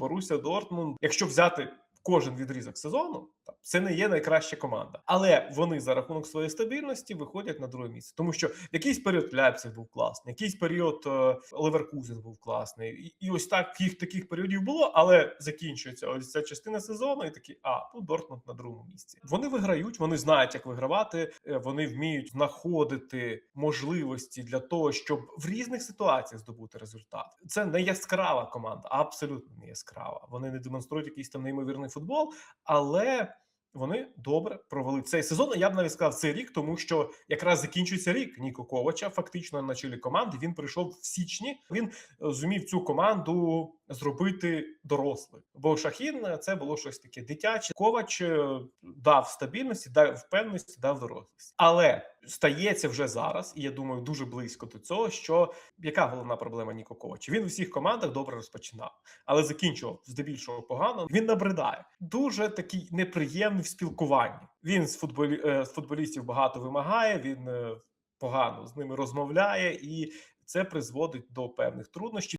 Боруся Дортмунд, якщо взяти кожен відрізок сезону, це не є найкраща команда, але вони за рахунок своєї стабільності виходять на друге місце, тому що якийсь період Ляпсів був класний, якийсь період е, Леверкузен був класний, і, і ось так їх таких періодів було, але закінчується ось ця частина сезону, і такі а тут Дортмунд на другому місці. Вони виграють, вони знають, як вигравати, е, вони вміють знаходити можливості для того, щоб в різних ситуаціях здобути результат. Це не яскрава команда, абсолютно не яскрава. Вони не демонструють якийсь там неймовірний футбол, але вони добре провели цей сезон. Я б навіть сказав цей рік, тому що якраз закінчується рік Ніко Ковача. Фактично на чолі команди. Він прийшов в січні. Він е, зумів цю команду зробити дорослою. Бо Шахін це було щось таке дитяче. Ковач е, дав стабільності, дав впевненості, дав дорослість. Але стається вже зараз, і я думаю, дуже близько до цього. Що яка головна проблема Ніко Ковача? Він у всіх командах добре розпочинав, але закінчував здебільшого погано. Він набридає. Дуже такий неприємний в спілкуванні. Він з футболі... е, з футболістів багато вимагає. Він е, погано з ними розмовляє, і це призводить до певних труднощів.